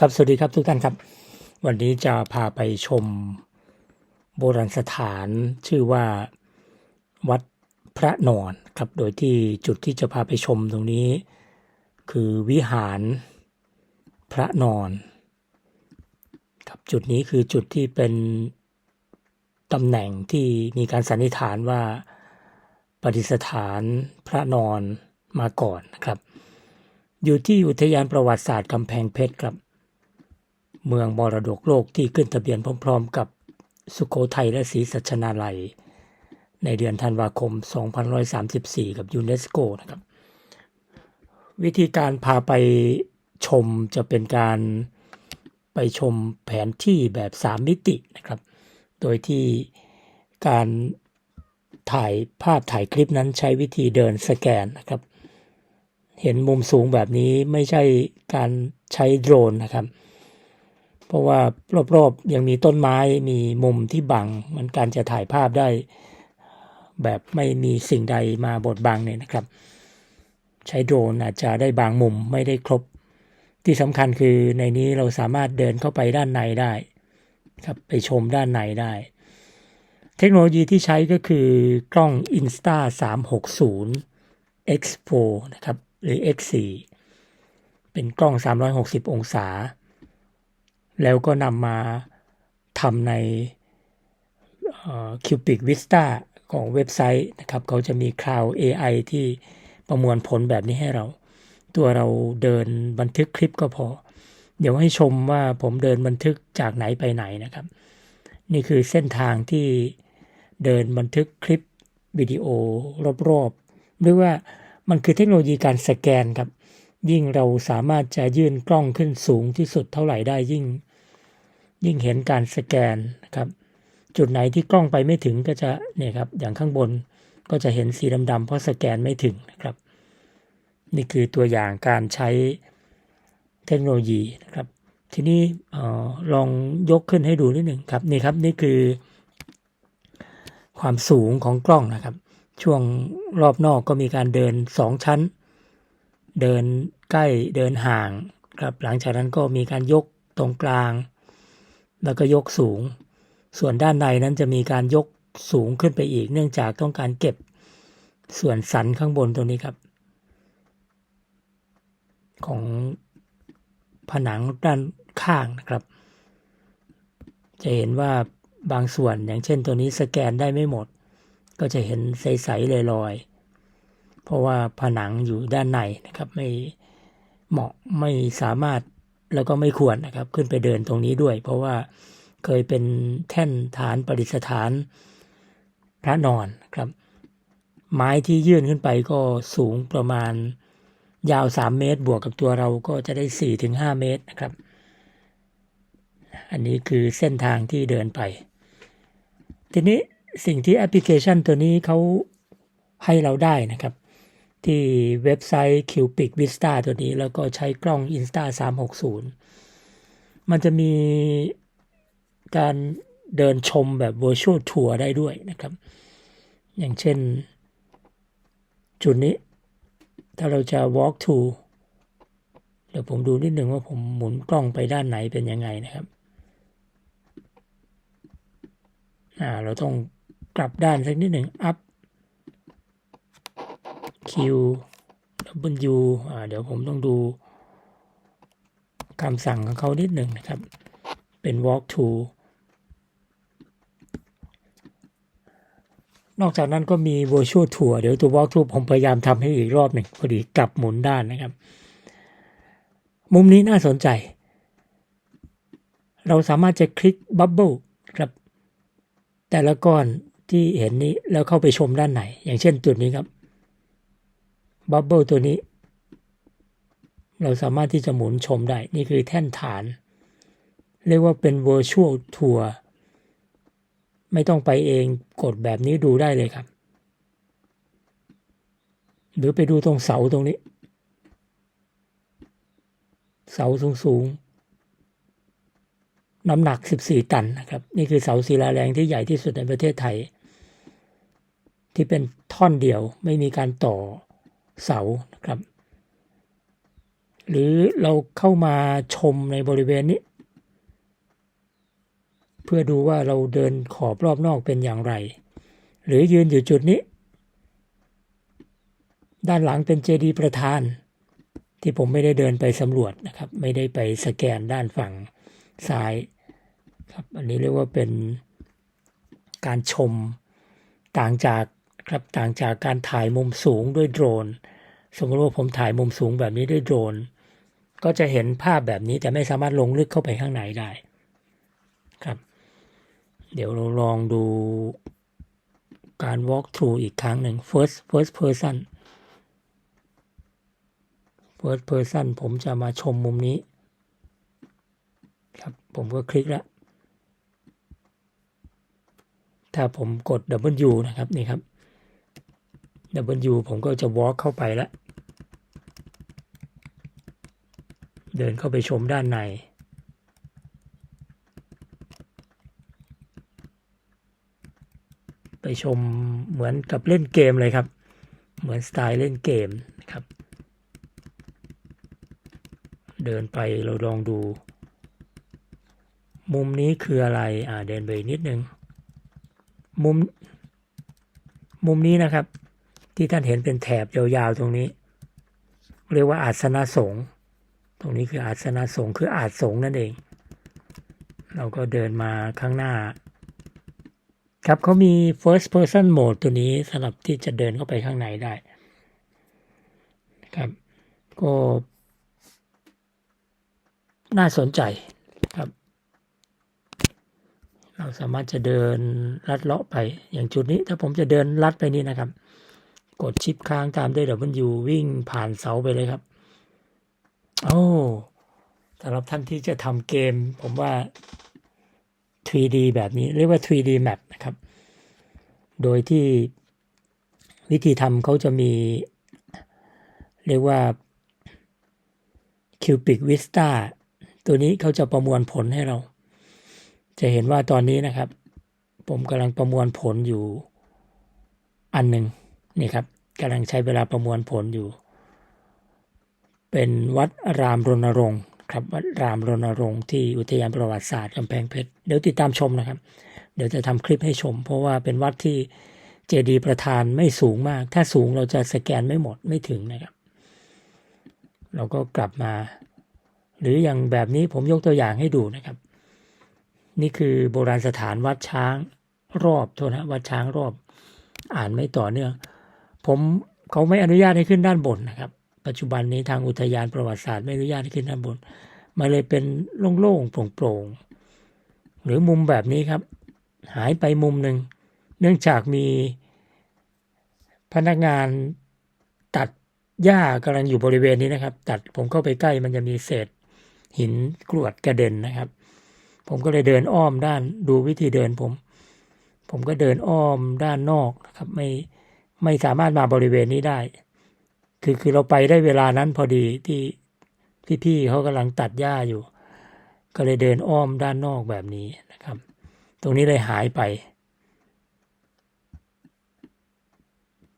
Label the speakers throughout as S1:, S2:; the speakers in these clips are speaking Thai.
S1: ครับสวัสดีครับทุกท่านครับ วันนี้จะพาไปชมโบราณสถานชื่อว่าวัดพระนอนครับ โดยที่จุดที่จะพาไปชมตรงนี้ คือวิหารพระนอนครับจุดนี้คือจุดที่เป็นตำแหน่งที่มีการสันนิษฐานว่าประดิษฐานพระนอนมาก่อนนะครับ อยู่ที่อุทยานประวัติศาสตร์กำแพงเพชรครับ เมืองมรดกโลกที่ขึ้นทะเบียนพร้อม ๆ กับสุโขทัยและศรีสัชนาลัย ในเดือนธันวาคม2534 กับยูเนสโกนะครับ วิธีการพาไปชมจะเป็นการไปชมแผนที่แบบ 3 มิตินะครับ โดยที่การถ่ายภาพถ่ายคลิปนั้นใช้วิธีเดินสแกนนะครับ เห็นมุมสูงแบบนี้ไม่ใช่การใช้โดรนนะครับ ราะว่ารอบๆยังมีต้นไม้มีมุมที่บังมันการจะถ่ายภาพได้ แบบไม่มีสิ่งใดมาบดบังเนี่ยนะครับ ใช้โดรนอาจจะได้บางมุมไม่ได้ครบ ที่สำคัญคือในนี้เราสามารถเดินเข้าไปด้านในได้ครับไปชมด้านในได้ เทคโนโลยีที่ใช้ก็คือกล้อง Insta 360 X Pro นะครับหรือ X4 เป็นกล้อง 360 องศา แล้วก็นำมาทำใน Cubic Vista ของเว็บไซต์นะครับ เขาจะมี Cloud AI ที่ประมวลผลแบบนี้ให้เรา ตัวเราเดินบันทึกคลิปก็พอ เดี๋ยวให้ชมว่าผมเดินบันทึกจากไหนไปไหนนะครับ นี่คือเส้นทางที่เดินบันทึกคลิปวิดีโอรอบๆหรือว่ามันคือเทคโนโลยีการสแกนครับ ยิ่งเราสามารถจะยื่นกล้องขึ้นสูงที่สุดเท่าไหร่ได้ยิ่ง ยิ่งเห็นการสแกนนะครับ จุดไหนที่กล้องไปไม่ถึงก็จะเนี่ยครับอย่างข้างบนก็จะเห็นสีดำๆเพราะสแกนไม่ถึงนะครับ นี่คือตัวอย่างการใช้เทคโนโลยีนะครับ ทีนี้ออลองยกขึ้นให้ดูนิดหนึ่งครับนี่ครับนี่คือความสูงของกล้องนะครับ ช่วงรอบนอกก็มีการเดินสองชั้น เดินใกล้เดินห่างครับหลังจากนั้นก็มีการยกตรงกลาง แล้วก็ยกสูง ส่วนด้านในนั้นจะมีการยกสูงขึ้นไปอีก เนื่องจากต้องการเก็บส่วนสันข้างบนตรงนี้ครับ ของผนังด้านข้างนะครับ จะเห็นว่าบางส่วนอย่างเช่นตัวนี้สแกนได้ไม่หมด ก็จะเห็นใสๆลอยๆ เพราะว่าผนังอยู่ด้านในนะครับไม่เหมาะไม่สามารถแล้วก็ไม่ควรนะครับขึ้นไปเดินตรงนี้ด้วย เพราะว่าเคยเป็นแท่นฐานประดิษฐานพระนอนครับ ไม้ที่ยื่นขึ้นไปก็สูงประมาณยาว 3 เมตร บวกกับตัวเราก็จะได้ 4-5 เมตรนะครับ อันนี้คือเส้นทางที่เดินไป ทีนี้สิ่งที่แอปพลิเคชันตัวนี้เขาให้เราได้นะครับ ที่เว็บไซต์ Cubic Vista ตัวนี้ แล้วก็ใช้กล้อง Insta 360 มันจะมีการเดินชมแบบ Virtual Tour ได้ด้วยนะครับ อย่างเช่น จุดนี้ ถ้าเราจะ walk to เดี๋ยวผมดูนิดหนึ่งว่าผมหมุนกล้องไปด้านไหนเป็นยังไงนะครับอ่าเราต้องกลับด้านสักนิดหนึ่ง up q w อ่าเดี๋ยวผมต้องดูคำสั่งของเขานิดหนึ่งนะครับ เป็น walk to นอกจากนั้นก็มี virtual tour เดี๋ยวตัว walk through ผมพยายามทำให้อีกรอบหนึ่งพอดีกลับหมุนด้านนะครับ มุมนี้น่าสนใจ เราสามารถจะคลิก bubble ครับ แต่ละก้อนที่เห็นนี้แล้วเข้าไปชมด้านไหน อย่างเช่นตัวนี้ครับ bubble ตัวนี้ เราสามารถที่จะหมุนชมได้ นี่คือแท่นฐาน เรียกว่าเป็น virtual tour ไม่ต้องไปเองกดแบบนี้ดูได้เลยครับ หรือไปดูตรงเสาตรงนี้ เสาสูงสูงน้ำหนัก 14 ตันนะครับ นี่คือเสาศิลาแรงที่ใหญ่ที่สุดในประเทศไทย ที่เป็นท่อนเดียวไม่มีการต่อ เสานะครับ หรือเราเข้ามาชมในบริเวณนี้ เพื่อดูว่าเราเดินขอบรอบนอกเป็นอย่างไร หรือยืนอยู่จุดนี้ ด้านหลังเป็นเจดีย์ประธาน ที่ผมไม่ได้เดินไปสำรวจนะครับ ไม่ได้ไปสแกนด้านฝั่งซ้ายครับอันนี้เรียกว่าเป็นการชมต่างจาก ครับต่างจากการถ่ายมุมสูงด้วยโดรน สมมติว่าผมถ่ายมุมสูงแบบนี้ด้วยโดรน ก็จะเห็นภาพแบบนี้แต่ไม่สามารถลงลึกเข้าไปข้างในได้ครับ เดี๋ยวเราลองดูการ walk through อีกครั้งหนึ่ง first first person first person ผมจะมาชมมุมนี้ ครับผมก็คลิกแล้ว ถ้าผมกด W นะครับ นี่ครับ W ผมก็จะ walk เข้าไปแล้วเดินเข้าไปชมด้านใน ไปชมเหมือนกับเล่นเกมเลยครับ เหมือนสไตล์เล่นเกมนะครับ เดินไปเราลองดู มุมนี้คืออะไร อ่าเดินไปนิดนึง มุม มุมนี้นะครับ ที่ท่านเห็นเป็นแถบยาวๆตรงนี้ เรียกว่าอาสนะสงตรงนี้คืออาสนะสงคืออาสสงนั่นเอง เราก็เดินมาข้างหน้า ครับเขามี first person mode ตัวนี้สำหรับที่จะเดินเข้าไปข้างในได้ครับ ก็น่าสนใจครับ เราสามารถจะเดินลัดเลาะไปอย่างจุดนี้ ถ้าผมจะเดินลัดไปนี่นะครับ กดชิปค้างตามด้วย W วิ่งผ่านเสาไปเลยครับ โอ้สำหรับท่านที่จะทำเกม ผมว่า 3D แบบนี้เรียกว่า 3D map นะครับ โดยที่วิธีทำเขาจะมี เรียกว่า Cubic Vista ตัวนี้เขาจะประมวลผลให้เรา จะเห็นว่าตอนนี้นะครับ ผมกำลังประมวลผลอยู่อันหนึ่ง นี่ครับกำลังใช้เวลาประมวลผลอยู่ เป็นวัดรามรณรงค์ครับวัดรามรณรงค์ที่อุทยานประวัติศาสตร์กำแพงเพชรเดี๋ยวติดตามชมนะครับ เดี๋ยวจะทำคลิปให้ชม เพราะว่าเป็นวัดที่เจดีย์ประธานไม่สูงมาก ถ้าสูงเราจะสแกนไม่หมดไม่ถึงนะครับ เราก็กลับมา หรืออย่างแบบนี้ผมยกตัวอย่างให้ดูนะครับ นี่คือโบราณสถานวัดช้างรอบโทษนะวัดช้างรอบ อ่านไม่ต่อเนื่อง ผมเขาไม่อนุญาตให้ขึ้นด้านบนนะครับ ปัจจุบันนี้ทางอุทยานประวัติศาสตร์ไม่อนุญาตให้ขึ้นด้านบนมาเลยเป็นโล่งๆโปร่งๆหรือมุมแบบนี้ครับ หายไปมุมหนึ่งเนื่องจากมีพนักงานตัดหญ้ากำลังอยู่บริเวณนี้นะครับ ตัดผมเข้าไปใกล้มันจะมีเศษ หินกรวดกระเด็นนะครับ ผมก็เลยเดินอ้อมด้านดูวิธีเดินผม ผมก็เดินอ้อมด้านนอกนะครับ ไม่ ไม่สามารถมาบริเวณนี้ได้ คือคือเราไปได้เวลานั้นพอดีที่พี่ๆเขากำลังตัดหญ้าอยู่ ก็เลยเดินอ้อมด้านนอกแบบนี้นะครับ ตรงนี้เลยหายไป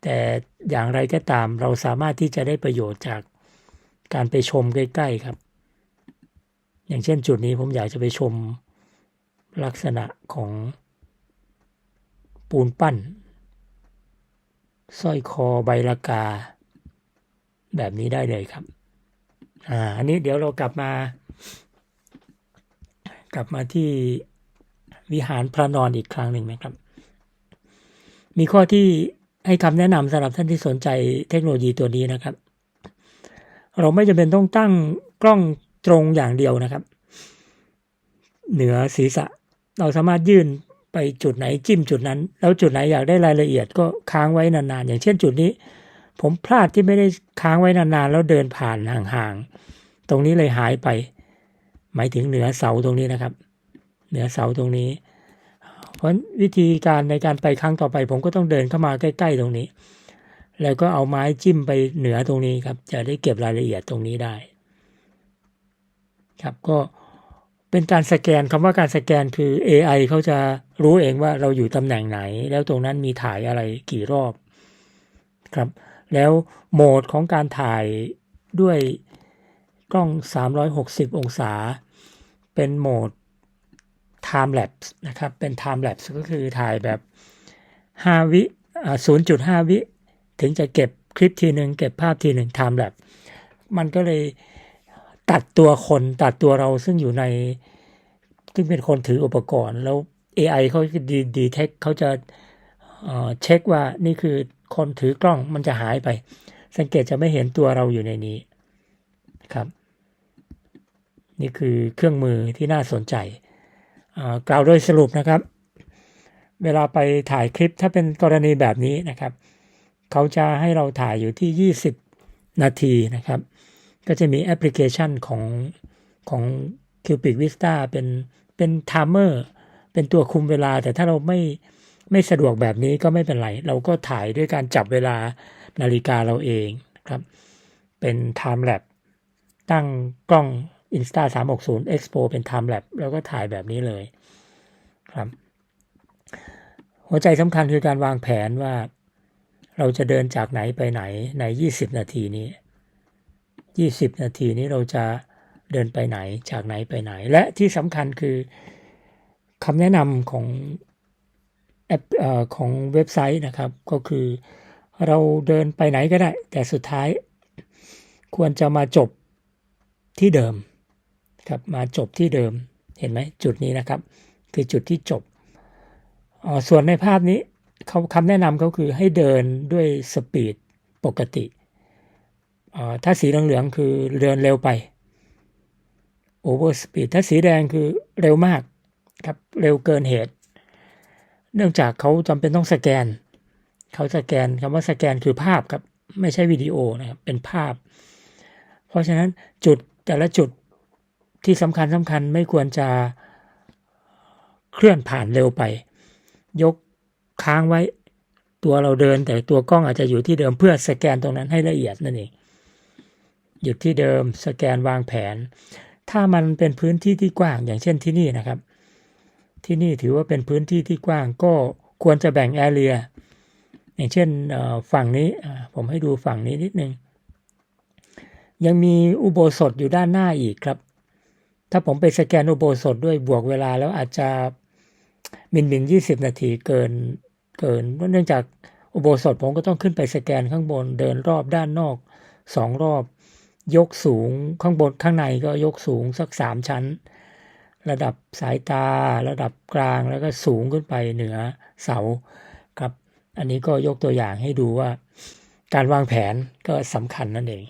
S1: แต่อย่างไรก็ตามเราสามารถที่จะได้ประโยชน์จากการไปชมใกล้ๆครับ อย่างเช่นจุดนี้ผมอยากจะไปชมลักษณะของปูนปั้น สร้อยคอใบละกา แบบนี้ได้เลยครับ อ่า อันนี้เดี๋ยวเรากลับมา กลับมาที่วิหารพระนอนอีกครั้งหนึ่งนะครับ มีข้อที่ให้คำแนะนำสำหรับท่านที่สนใจเทคโนโลยีตัวนี้นะครับ เราไม่จำเป็นต้องตั้งกล้องตรงอย่างเดียวนะครับ เหนือศีรษะ เราสามารถยื่น ไปจุดไหนจิ้มจุดนั้น แล้วจุดไหนอยากได้รายละเอียดก็ค้างไว้นานๆ อย่างเช่นจุดนี้ ผมพลาดที่ไม่ได้ค้างไว้นานๆ แล้วเดินผ่านห่างๆ ตรงนี้เลยหายไป หมายถึงเหนือเสาตรงนี้นะครับ เหนือเสาตรงนี้ เพราะวิธีการในการไปครั้งต่อไป ผมก็ต้องเดินเข้ามาใกล้ ๆ ตรงนี้ แล้วก็เอาไม้จิ้มไปเหนือตรงนี้ครับ จะได้เก็บรายละเอียดตรงนี้ได้ ครับก็เป็นการสแกนคำว่าการสแกนคือ AI เขาจะ รู้เองว่าเราอยู่ตำแหน่งไหน แล้วตรงนั้นมีถ่ายอะไรกี่รอบครับ แล้วโหมดของการถ่ายด้วยกล้อง 360 องศา เป็นโหมด time lapse นะครับ เป็น time lapse ก็คือถ่ายแบบ 5 วิ0.5 วิ ถึงจะเก็บคลิปทีหนึ่งเก็บภาพทีหนึ่ง time lapse มันก็เลยตัดตัวคนตัดตัวเราซึ่งอยู่ในซึ่งเป็นคนถืออุปกรณ์แล้ว AI เขาดีดีเทคเขาจะเช็คว่านี่คือคนถือกล้องมันจะหายไป สังเกตจะไม่เห็นตัวเราอยู่ในนี้ครับ นี่คือเครื่องมือที่น่าสนใจกล่าวโดยสรุปนะครับ เวลาไปถ่ายคลิปถ้าเป็นกรณีแบบนี้นะครับ เขาจะให้เราถ่ายอยู่ที่ 20 นาทีนะครับ ก็จะมีแอปพลิเคชันของของ Cubic Vista เป็นเป็นไทม์เมอร์ เป็นตัวคุมเวลา แต่ถ้าเราไม่ไม่สะดวกแบบนี้ก็ไม่เป็นไร เราก็ถ่ายด้วยการจับเวลานาฬิกาเราเองครับ เป็น Time Lapse ตั้งกล้อง Insta 360 Expo เป็น Time Lapse แล้วก็ถ่ายแบบนี้เลยครับ หัวใจสำคัญคือการวางแผนว่า เราจะเดินจากไหนไปไหนใน 20 นาทีนี้ 20 นาทีนี้เราจะเดินไปไหนจากไหนไปไหน และที่สำคัญคือ คำแนะนำของแอปอของเว็บไซต์นะครับ ก็คือเราเดินไปไหนก็ได้ แต่สุดท้ายควรจะมาจบที่เดิมครับมาจบที่เดิมเห็นไหมจุดนี้นะครับ คือจุดที่จบส่วนในภาพนี้เขาคำแนะนำเขาคือให้เดินด้วยสปีดปกติ ถ้าสีเหลืองๆคือเดินเร็วไปโอเวอร์สปีดถ้าสีแดงคือเร็วมาก ครับเร็วเกินเหตุ เนื่องจากเขาจำเป็นต้องสแกน เขาสแกนคำว่าสแกนคือภาพครับ ไม่ใช่วิดีโอนะครับเป็นภาพ เพราะฉะนั้นจุดแต่ละจุดที่สำคัญสำคัญไม่ควรจะเคลื่อนผ่านเร็วไป ยกค้างไว้ตัวเราเดิน แต่ตัวกล้องอาจจะอยู่ที่เดิมเพื่อสแกนตรงนั้นให้ละเอียดนั่นเองหยุดที่เดิมสแกนวางแผน ถ้ามันเป็นพื้นที่ที่กว้างอย่างเช่นที่นี่นะครับ ที่นี่ถือว่าเป็นพื้นที่ที่กว้างก็ควรจะแบ่งแอเรียอย่างเช่นฝั่งนี้ผมให้ดูฝั่งนี้นิดนึง ยังมีอุโบสถอยู่ด้านหน้าอีกครับ ถ้าผมไปสแกนอุโบสถด้วยบวกเวลาแล้วอาจจะมินมินยี่สิบนาทีเกินเกินเนื่องจากอุโบสถผมก็ต้องขึ้นไปสแกนข้างบนเดินรอบด้านนอกสองรอบ ยกสูงข้างบนข้างในก็ยกสูงสักสามชั้น ระดับสายตา ระดับกลางแล้วก็สูงขึ้นไปเหนือเสาครับ อันนี้ก็ยกตัวอย่างให้ดูว่า การวางแผนก็สำคัญนั่นเอง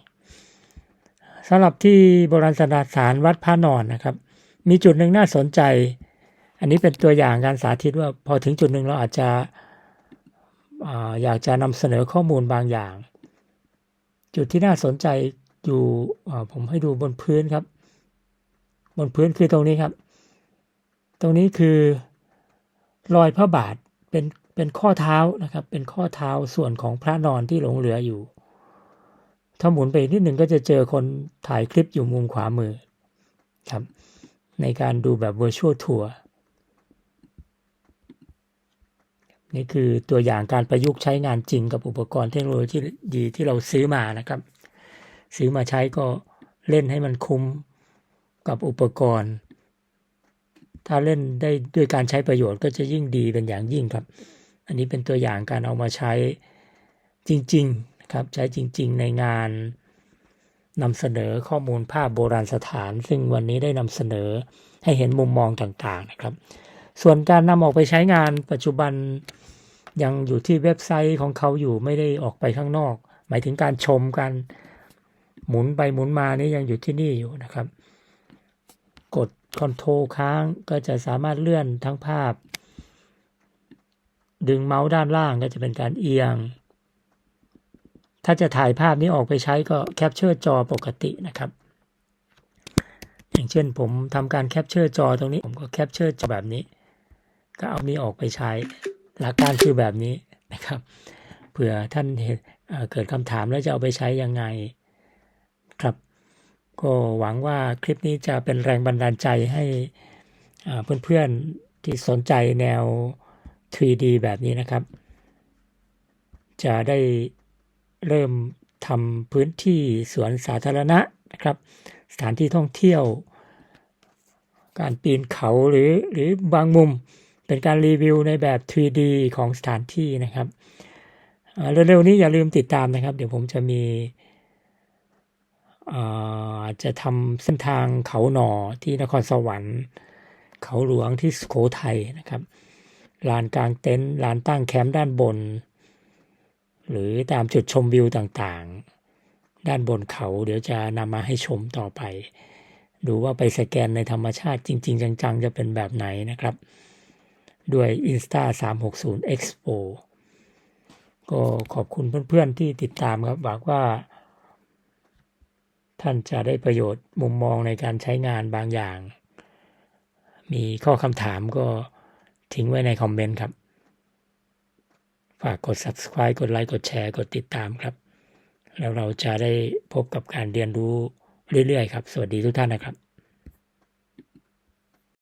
S1: สำหรับที่โบราณสถานวัดพระนอนนะครับ มีจุดหนึ่งน่าสนใจ อันนี้เป็นตัวอย่างการสาธิตว่าพอถึงจุดหนึ่งเราอาจจะอยากจะนำเสนอข้อมูลบางอย่าง จุดที่น่าสนใจอยู่ผมให้ดูบนพื้นครับ บนพื้นคือตรงนี้ครับ ตรงนี้คือรอยพระบาทเป็นเป็นข้อเท้านะครับ เป็นข้อเท้าส่วนของพระนอนที่หลงเหลืออยู่ ถ้าหมุนไปนิดหนึ่งก็จะเจอคนถ่ายคลิปอยู่มุมขวามือครับ ในการดูแบบ virtual tour นี่คือตัวอย่างการประยุกต์ใช้งานจริงกับอุปกรณ์เทคโนโลยีดีที่เราซื้อมานะครับ ซื้อมาใช้ก็เล่นให้มันคุ้มกับอุปกรณ์ ถ้าเล่นได้ด้วยการใช้ประโยชน์ก็จะยิ่งดีเป็นอย่างยิ่งครับ อันนี้เป็นตัวอย่างการเอามาใช้จริงๆนะครับใช้จริง ๆ ในงานนำเสนอข้อมูลภาพโบราณสถาน ซึ่งวันนี้ได้นำเสนอให้เห็นมุมมองต่างๆนะครับ ส่วนการนำออกไปใช้งานปัจจุบันยังอยู่ที่เว็บไซต์ของเขาอยู่ไม่ได้ออกไปข้างนอก หมายถึงการชมการหมุนไปหมุนมานี่ยังอยู่ที่นี่อยู่นะครับ กด คอนโทรลค้างก็จะสามารถเลื่อนทั้งภาพ ดึงเมาส์ด้านล่างก็จะเป็นการเอียง ถ้าจะถ่ายภาพนี้ออกไปใช้ก็แคปเจอร์จอปกตินะครับ อย่างเช่นผมทำการแคปเจอร์จอตรงนี้ ผมก็แคปเจอร์จอแบบนี้ ก็เอานี้ออกไปใช้ หลักการคือแบบนี้นะครับ เผื่อท่านเกิดคำถามแล้วจะเอาไปใช้ยังไงครับ ก็หวังว่าคลิปนี้จะเป็นแรงบันดาลใจให้เพื่อนๆที่สนใจแนว 3D แบบนี้นะครับ จะได้เริ่มทำพื้นที่สวนสาธารณะนะครับ สถานที่ท่องเที่ยว การปีนเขาหรือหรือบางมุมเป็นการรีวิวในแบบ 3D ของสถานที่นะครับเร็วๆนี้อย่าลืมติดตามนะครับ เดี๋ยวผมจะมี จะทำเส้นทางเขาหน่อที่นครสวรรค์ เขาหลวงที่สุโขทัยนะครับลานกลางเต็นท์ลานตั้งแคมป์ด้านบน หรือตามจุดชมวิวต่างๆ ด้านบนเขาเดี๋ยวจะนำมาให้ชมต่อไป ดูว่าไปสแกนในธรรมชาติจริง ๆ จัง ๆ จะเป็นแบบไหนนะครับ ด้วย Insta 360 Expo ก็ขอบคุณเพื่อนๆที่ติดตามครับหวังว่า ท่านจะได้ประโยชน์มุมมองในการใช้งานบางอย่าง มีข้อคำถามก็ทิ้งไว้ในคอมเมนต์ครับ ฝากกด subscribe กดไลค์ กดแชร์ กดติดตามครับ แล้วเราจะได้พบกับการเรียนรู้เรื่อยๆครับ สวัสดีทุกท่านนะครับ